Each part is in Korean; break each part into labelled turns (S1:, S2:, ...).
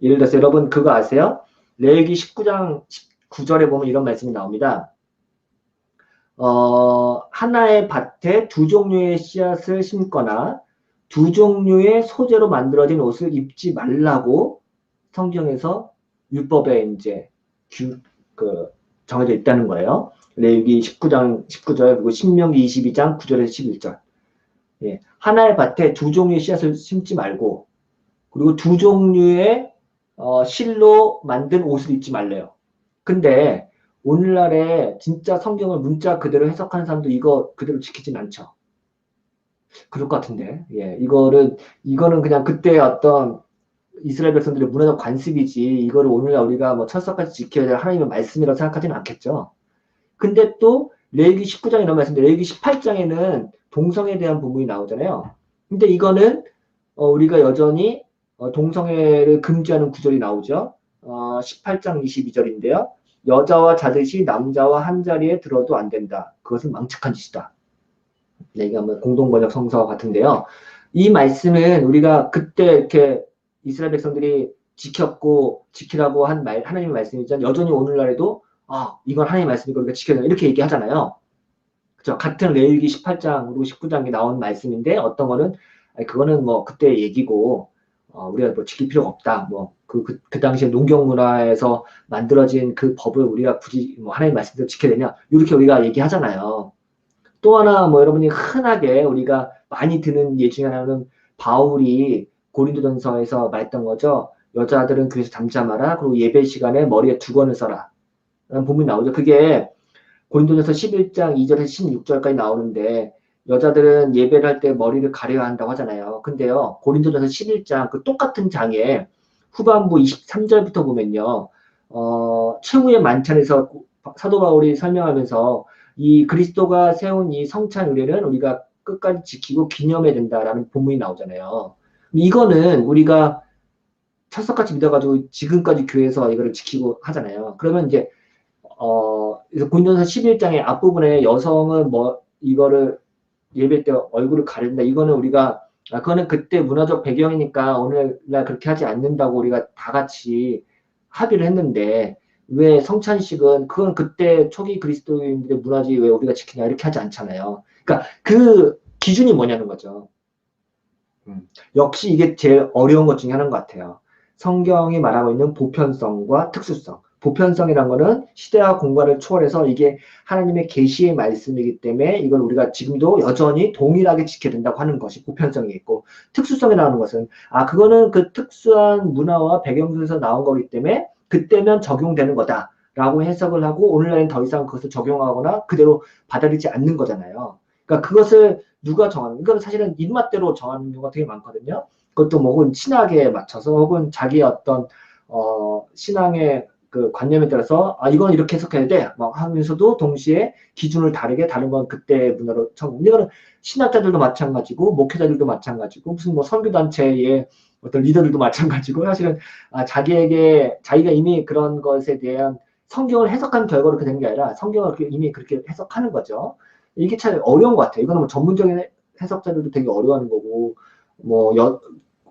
S1: 예를 들어서 여러분 그거 아세요? 레기 19장 19절에 보면 이런 말씀이 나옵니다. 어, 하나의 밭에 두 종류의 씨앗을 심거나 두 종류의 소재로 만들어진 옷을 입지 말라고 성경에서 율법에 이제 규, 그 정해져 있다는 거예요. 레위기 19장 19절 그리고 신명기 22장 9절에서 11절. 예, 하나의 밭에 두 종류의 씨앗을 심지 말고 그리고 두 종류의 어, 실로 만든 옷을 입지 말래요. 근데 오늘날에 진짜 성경을 문자 그대로 해석하는 사람도 이거 그대로 지키진 않죠. 그럴 것 같은데, 예, 이거를, 이거는 그냥 그때 어떤 이스라엘 백성들의 문화적 관습이지, 이거를 오늘날 우리가 뭐 철석같이 지켜야 될 하나님의 말씀이라고 생각하지는 않겠죠. 근데 또, 레기 19장에 이런 말씀인데, 레기 18장에는 동성에 대한 부분이 나오잖아요. 근데 이거는, 어, 우리가 여전히 어, 동성애를 금지하는 구절이 나오죠. 어, 18장 22절인데요. 여자와 자듯이 남자와 한 자리에 들어도 안 된다. 그것은 망측한 짓이다. 네, 이게 뭐 공동번역 성서와 같은데요. 이 말씀은 우리가 그때 이렇게 이스라엘 백성들이 지켰고 지키라고 한 말, 하나님의 말씀이죠. 여전히 오늘날에도 아, 이건 하나님의 말씀이고 우리가 지켜야 된다. 이렇게 얘기하잖아요. 그죠? 같은 레위기 18장 그리고 19장에 나온 말씀인데 어떤 거는 그거는 뭐 그때 얘기고 어, 우리가 뭐 지킬 필요가 없다. 뭐, 그, 그, 그 당시에 농경 문화에서 만들어진 그 법을 우리가 굳이 뭐 하나의 말씀대로 지켜야 되냐. 이렇게 우리가 얘기하잖아요. 또 하나 뭐 여러분이 흔하게 우리가 많이 드는 예 중에 하나는 바울이 고린도전서에서 말했던 거죠. 여자들은 교회에서 잠잠하라. 그리고 예배 시간에 머리에 두건을 써라. 라는 부분이 나오죠. 그게 고린도전서 11장 2절에서 16절까지 나오는데 여자들은 예배를 할 때 머리를 가려야 한다고 하잖아요. 근데요, 고린도전서 11장 그 똑같은 장에 후반부 23절부터 보면요, 어, 최후의 만찬에서 사도 바울이 설명하면서 이 그리스도가 세운 이 성찬 의례는 우리가 끝까지 지키고 기념해야 된다라는 본문이 나오잖아요. 이거는 우리가 철석같이 믿어가지고 지금까지 교회에서 이거를 지키고 하잖아요. 그러면 이제 어, 고린도전서 11장의 앞부분에 여성은 뭐 이거를 예배 때 얼굴을 가린다. 이거는 우리가 아, 그거는 그때 문화적 배경이니까 오늘날 그렇게 하지 않는다고 우리가 다 같이 합의를 했는데 왜 성찬식은 그건 그때 초기 그리스도인들의 문화지 왜 우리가 지키냐 이렇게 하지 않잖아요. 그러니까 그 기준이 뭐냐는 거죠. 음, 역시 이게 제일 어려운 것 중에 하나인 것 같아요. 성경이 말하고 있는 보편성과 특수성. 보편성이란 거는 시대와 공간을 초월해서 이게 하나님의 계시의 말씀이기 때문에 이걸 우리가 지금도 여전히 동일하게 지켜야 된다고 하는 것이 보편성이 있고 특수성이라는 것은 아 그거는 그 특수한 문화와 배경 속에서 나온 거기 때문에 그때면 적용되는 거다 라고 해석을 하고 오늘날은 더 이상 그것을 적용하거나 그대로 받아들이지 않는 거잖아요. 그러니까 그것을 누가 정하는 이건 사실은 입맛대로 정하는 경우가 되게 많거든요. 그것도 뭐 혹은 신학에 맞춰서 혹은 자기의 어떤 어 신앙의 그 관념에 따라서 아 이건 이렇게 해석해야 돼 막 하면서도 동시에 기준을 다르게 다른 건 그때 문화로 청 이거는 신학자들도 마찬가지고 목회자들도 마찬가지고 무슨 뭐 선교 단체의 어떤 리더들도 마찬가지고 사실은 아 자기에게 자기가 이미 그런 것에 대한 성경을 해석한 결과로 그렇게 된 게 아니라 성경을 이미 그렇게 해석하는 거죠. 이게 참 어려운 것 같아요. 이거는 뭐 전문적인 해석자들도 되게 어려워하는 거고 뭐 여,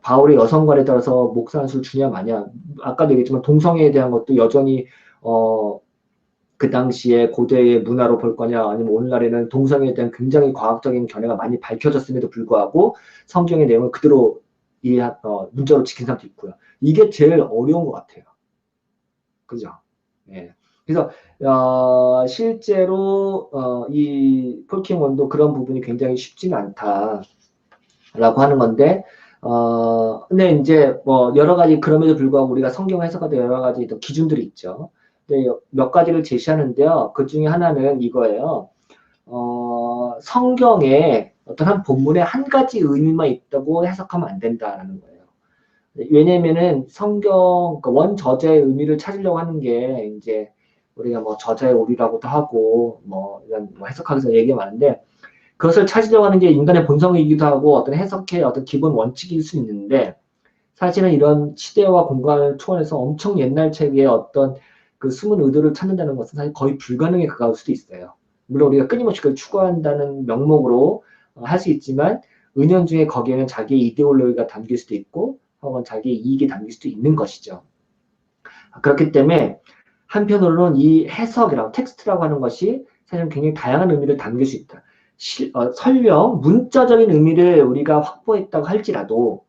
S1: 바울의 여성관에 따라서 목사한수를 주냐 마냐 아까도 얘기했지만 동성애에 대한 것도 여전히 어, 그 당시에 고대의 문화로 볼 거냐 아니면 오늘날에는 동성애에 대한 굉장히 과학적인 견해가 많이 밝혀졌음에도 불구하고 성경의 내용을 그대로 이 어, 문자로 지킨 사람도 있고요. 이게 제일 어려운 것 같아요. 그죠? 예. 그래서 어, 실제로 어, 이 폴킹 원도 그런 부분이 굉장히 쉽지는 않다라고 하는 건데 어, 근데 이제 뭐 여러 가지 그럼에도 불구하고 우리가 성경 해석하도 여러 가지 또 기준들이 있죠. 근데 몇 가지를 제시하는데요. 그 중에 하나는 이거예요. 어, 성경에 어떤 한 본문에 한 가지 의미만 있다고 해석하면 안 된다라는 거예요. 왜냐면은 성경 그 원저자의 의미를 찾으려고 하는 게 이제 우리가 뭐 저자의 오리라고도 하고 뭐 이런 뭐 해석하기서 얘기가 많은데 그것을 찾으려고 하는 게 인간의 본성이기도 하고 어떤 해석의 어떤 기본 원칙일 수 있는데 사실은 이런 시대와 공간을 초월해서 엄청 옛날 책의 어떤 그 숨은 의도를 찾는다는 것은 사실 거의 불가능에 가까울 수도 있어요. 물론 우리가 끊임없이 그걸 추구한다는 명목으로 어, 할수 있지만 은연중에 거기에는 자기의 이데올로기가 담길 수도 있고 혹은 자기 이익이 담길 수도 있는 것이죠. 그렇기 때문에 한편으로는 이 해석이라고 텍스트라고 하는 것이 사실 굉장히 다양한 의미를 담길 수 있다. 실, 어, 설령 문자적인 의미를 우리가 확보했다고 할지라도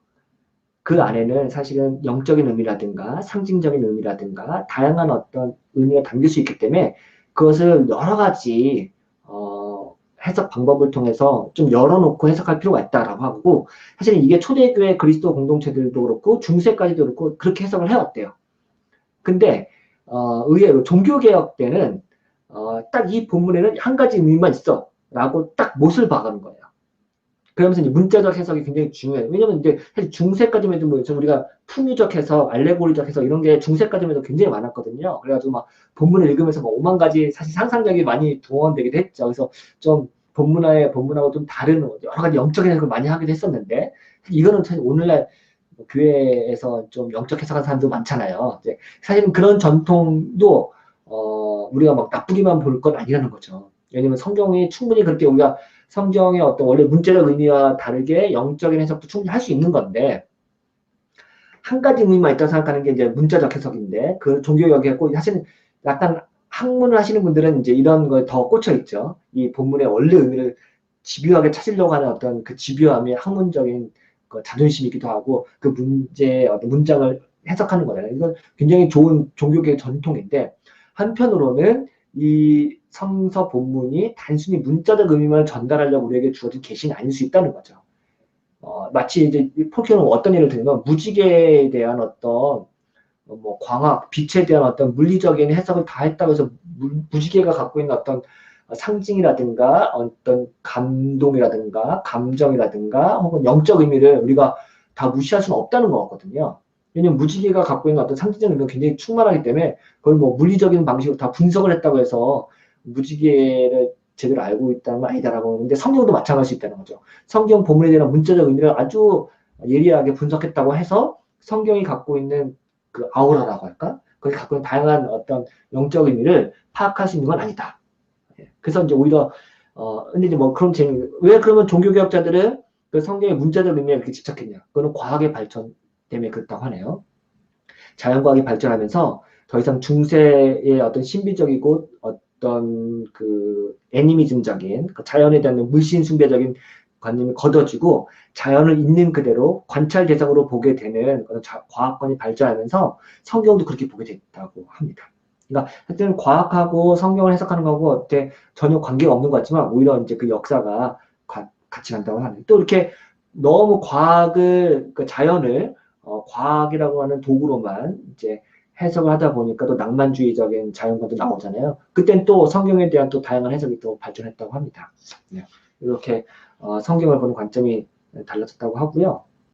S1: 그 안에는 사실은 영적인 의미라든가 상징적인 의미라든가 다양한 어떤 의미가 담길 수 있기 때문에 그것을 여러 가지 어, 해석 방법을 통해서 좀 열어놓고 해석할 필요가 있다라고 하고 사실은 이게 초대교회 그리스도 공동체들도 그렇고 중세까지도 그렇고 그렇게 해석을 해왔대요. 근데 어, 의외로 종교개혁 때는 어, 딱 이 본문에는 한 가지 의미만 있어 라고 딱 못을 박은 거예요. 그러면서 이제 문자적 해석이 굉장히 중요해요. 왜냐면 이제 사실 중세까지만 해도 뭐좀 우리가 풍유적 해석, 알레고리적 해석 이런 게 중세까지만 해도 굉장히 많았거든요. 그래가지고 막 본문을 읽으면서 막 오만 가지 사실 상상력이 많이 동원되기도 했죠. 그래서 좀 본문화의 본문하고 좀 다른 여러 가지 영적인 해석을 많이 하기도 했었는데 이거는 사실 오늘날 뭐 교회에서 좀 영적 해석하는 사람도 많잖아요. 사실은 그런 전통도 어, 우리가 막 나쁘게만 볼 건 아니라는 거죠. 왜냐면 성경이 충분히 그렇게 우리가 성경의 어떤 원래 문자적 의미와 다르게 영적인 해석도 충분히 할 수 있는 건데 한 가지 의미만 있다고 생각하는 게 이제 문자적 해석인데 그 종교역이고 사실 약간 학문을 하시는 분들은 이제 이런 거에 더 꽂혀 있죠. 이 본문의 원래 의미를 집요하게 찾으려고 하는 어떤 그 집요함이 학문적인 그 자존심이기도 하고 그 문제의 어떤 문장을 해석하는 거잖아요. 이건 굉장히 좋은 종교계의 전통인데 한편으로는 이 성서 본문이 단순히 문자적 의미만 전달하려고 우리에게 주어진 계시는 아닐 수 있다는 거죠. 어, 마치 이제 폴키는 어떤 예를 들면 무지개에 대한 어떤 어, 뭐 광학, 빛에 대한 어떤 물리적인 해석을 다 했다고 해서 무, 무지개가 갖고 있는 어떤 상징이라든가 어떤 감동이라든가 감정이라든가 혹은 영적 의미를 우리가 다 무시할 수는 없다는 거거든요. 왜냐면 무지개가 갖고 있는 어떤 상징적 의미가 굉장히 충만하기 때문에 그걸 뭐 물리적인 방식으로 다 분석을 했다고 해서 무지개를 제대로 알고 있다는 건 아니다라고 하는데 성경도 마찬가지 있다는 거죠. 성경 본문에 대한 문자적 의미를 아주 예리하게 분석했다고 해서 성경이 갖고 있는 그 아우라라고 할까? 거기 갖고 있는 다양한 어떤 영적 의미를 파악할 수 있는 건 아니다. 예. 그래서 이제 오히려 어 근데 이제 뭐 그런 재미 왜 그러면 종교개혁자들은 그 성경의 문자적 의미에 이렇게 집착했냐? 그거는 과학의 발전 때문에 그렇다고 하네요. 자연과학이 발전하면서 더 이상 중세의 어떤 신비적이고 어 떤 그 애니미즘적인 그 자연에 대한 물씬 숭배적인 관념이 걷어지고 자연을 있는 그대로 관찰 대상으로 보게 되는 그런 자, 과학관이 발전하면서 성경도 그렇게 보게 됐다고 합니다. 그러니까 하여튼 과학하고 성경을 해석하는 거하고 어때 전혀 관계가 없는 것 같지만 오히려 이제 그 역사가 가, 같이 간다고 하는 또 이렇게 너무 과학을 그 자연을 어, 과학이라고 하는 도구로만 이제 해석을 하다 보니까 또 낭만주의적인 자연관도 나오잖아요. 그땐 또 성경에 대한 또 다양한 해석이 또 발전했다고 합니다. 네. 이렇게 어, 성경을 보는 관점이 달라졌다고 하고요.